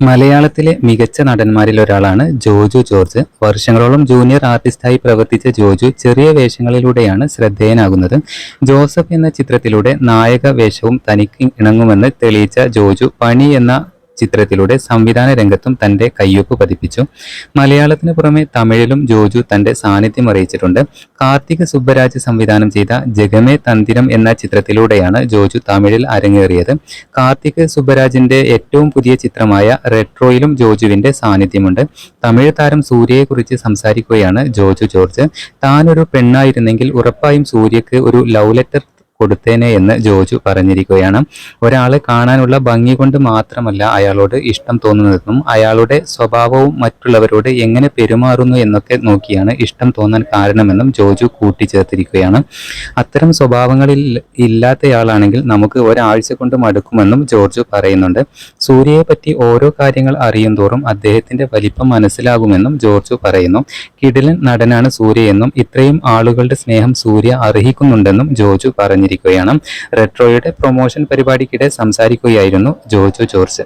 മലയാളത്തിലെ മികച്ച നടന്മാരിൽ ഒരാളാണ് ജോജു ജോർജ്. വർഷങ്ങളോളം ജൂനിയർ ആർട്ടിസ്റ്റായി പ്രവർത്തിച്ച ജോജു ചെറിയ വേഷങ്ങളിലൂടെയാണ് ശ്രദ്ധേയനാകുന്നത്. ജോസഫ് എന്ന ചിത്രത്തിലൂടെ നായക വേഷവും തനിക്ക് ഇണങ്ങുമെന്ന് തെളിയിച്ച ജോജു പണി എന്ന ചിത്രത്തിലൂടെ സംവിധാന രംഗത്തും തന്റെ കയ്യൊപ്പ് പതിപ്പിച്ചു. മലയാളത്തിന് പുറമെ തമിഴിലും ജോജു തന്റെ സാന്നിധ്യം അറിയിച്ചിട്ടുണ്ട്. കാർത്തിക സുബ്ബരാജ് സംവിധാനം ചെയ്ത ജഗമേ തന്തിരം എന്ന ചിത്രത്തിലൂടെയാണ് ജോജു തമിഴിൽ അരങ്ങേറിയത്. കാർത്തിക് സുബ്ബരാജിന്റെ ഏറ്റവും പുതിയ ചിത്രമായ റെട്രോയിലും ജോജുവിന്റെ സാന്നിധ്യമുണ്ട്. തമിഴ് താരം സൂര്യയെക്കുറിച്ച് സംസാരിക്കുകയാണ് ജോജു ജോർജ്. താനൊരു പെണ്ണായിരുന്നെങ്കിൽ ഉറപ്പായും സൂര്യക്ക് ഒരു ലവ് ലെറ്റർ കൊടുത്തേനെ എന്ന് ജോജു പറഞ്ഞിരിക്കുകയാണ്. ഒരാളെ കാണാനുള്ള ഭംഗി കൊണ്ട് മാത്രമല്ല അയാളോട് ഇഷ്ടം തോന്നുന്നതെന്നും അയാളുടെ സ്വഭാവവും മറ്റുള്ളവരോട് എങ്ങനെ പെരുമാറുന്നു എന്നൊക്കെ നോക്കിയാണ് ഇഷ്ടം തോന്നാൻ കാരണമെന്നും ജോജു കൂട്ടിച്ചേർത്തിരിക്കുകയാണ്. അത്തരം സ്വഭാവങ്ങളിൽ ഇല്ലാത്തയാളാണെങ്കിൽ നമുക്ക് ഒരാഴ്ച കൊണ്ട് മടുക്കുമെന്നും ജോർജു പറയുന്നുണ്ട്. സൂര്യയെ പറ്റി ഓരോ കാര്യങ്ങൾ അറിയും തോറും അദ്ദേഹത്തിന്റെ വലിപ്പം മനസ്സിലാകുമെന്നും ജോർജു പറയുന്നു. കിടിലൻ നടനാണ് സൂര്യ എന്നും ഇത്രയും ആളുകളുടെ സ്നേഹം സൂര്യ അർഹിക്കുന്നുണ്ടെന്നും ജോജു പറഞ്ഞിരിക്കുകയാണ് റെട്രോയുടെ പ്രൊമോഷൻ പരിപാടിക്കിടെ സംസാരിക്കുകയായിരുന്നു ജോജോ ജോർജ്.